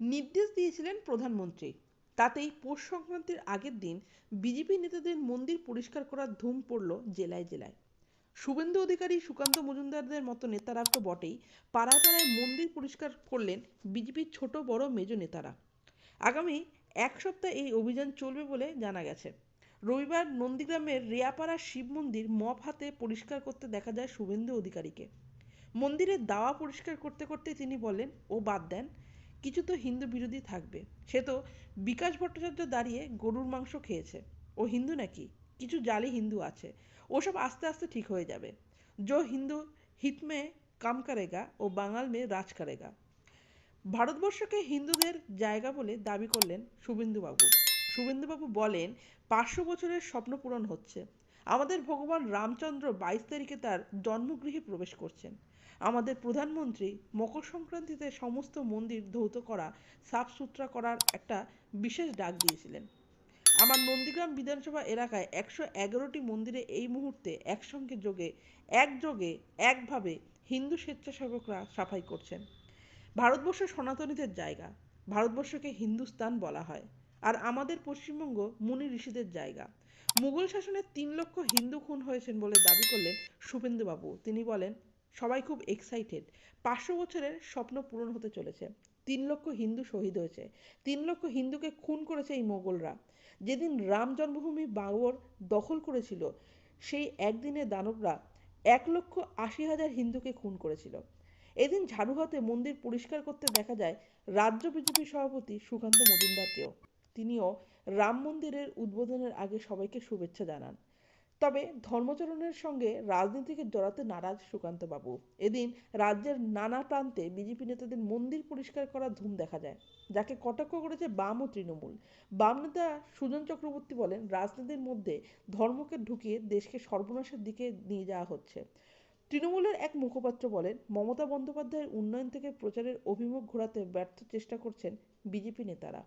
নির্দেশ দিয়েছিলেন প্রধানমন্ত্রী। তাতেই পৌষ সংক্রান্তির আগের দিন বিজেপি নেতাদের মন্দির পরিষ্কার করার ধুম পড়ল জেলায় জেলায়। শুভেন্দু অধিকারী সুকান্ত মজুমদারদের মতো নেতারা তো বটেই, পাড়ায় পাড়ায় মন্দির পরিষ্কার করলেন বিজেপির ছোট বড় মেজ নেতারা। আগামী এক সপ্তাহ এই অভিযান চলবে বলে জানা গেছে। রবিবার নন্দীগ্রামের রেয়াপাড়া শিব মন্দির মপ হাতে পরিষ্কার করতে দেখা যায় শুভেন্দু অধিকারীকে। মন্দিরের দাওয়া পরিষ্কার করতে করতে তিনি বলেন, ও বাদ দেন কিছু তো হিন্দু বিরোধী থাকবে। সে তো বিকাশ ভট্টাচার্য দাঁড়িয়ে গরুর মাংস খেয়েছে। ও হিন্দু নাকি? কিছু জালি হিন্দু আছে। ওসব আস্তে আস্তে ঠিক হয়ে যাবে। जो হিন্দু হিত মে কাম করেগা ও বাঙাল মে রাজ করেগা। ভারতবর্ষকে হিন্দুদের জায়গা বলে দাবি করলেন শুভেন্দুবাবু। শুভেন্দুবাবু বলেন, পাঁচশো বছরের স্বপ্ন পূরণ হচ্ছে। আমাদের ভগবান রামচন্দ্র বাইশ তারিখে তার জন্মগৃহে প্রবেশ করছেন। আমাদের প্রধানমন্ত্রী মকর সংক্রান্তিতে সমস্ত মন্দির ধৌত করা, সাফ সুতরা করার একটা বিশেষ ডাক দিয়েছিলেন। আমার নন্দীগ্রাম বিধানসভা এলাকায় একশো এগারোটি মন্দিরে এই মুহূর্তে একসঙ্গে যোগে, একযোগে, একভাবে হিন্দু স্বেচ্ছাসেবকরা সাফাই করছেন। ভারতবর্ষ সনাতনীদের জায়গা, ভারতবর্ষকে হিন্দুস্তান বলা হয়, আর আমাদের পশ্চিমবঙ্গ মুনি ঋষিদের জায়গা। মুঘল শাসনের তিন লক্ষ হিন্দু খুন হয়েছেন বলে দাবি করলেন শুভেন্দুবাবু। তিনি বলেন সবাই খুব এক্সাইটেড পাঁচশো বছরের স্বপ্ন পূরণ হতে চলেছে। তিন লক্ষ হিন্দু শহীদ হয়েছে। তিন লক্ষ হিন্দুকে খুন করেছে এই মোগলরা। যেদিন রাম জন্মভূমি বাবর দখল করেছিল, সেই একদিনে দানবরা এক লক্ষ আশি হাজার হিন্দুকে খুন করেছিল। এদিন ঝাড়ু হাতে মন্দির পরিষ্কার করতে দেখা যায় রাজ্য বিজেপি সভাপতি সুকান্ত মজুমদারকেও। তিনিও রাম মন্দিরের উদ্বোধনের আগে সবাইকে শুভেচ্ছা জানান। তবে ধর্মচরণের সঙ্গে রাজনীতিকে জড়াতে নারাজ সুকান্তবাবু। এদিন রাজ্যের নানা প্রান্তে বিজেপি নেতাদের মন্দির পরিষ্কার করার ধুম দেখা যায়, যাকে কটাক্ষ করেছে বাম ও তৃণমূল। বাম নেতা সুজন চক্রবর্তী বলেন, রাজনীতির মধ্যে ধর্মকে ঢুকিয়ে দেশকে সর্বনাশের দিকে নিয়ে যাওয়া হচ্ছে। তৃণমূলের এক মুখপাত্র বলেন, মমতা বন্দ্যোপাধ্যায়ের উন্নয়ন থেকে প্রচারের অভিমুখ ঘোরাতে ব্যর্থ চেষ্টা করছেন বিজেপি নেতারা।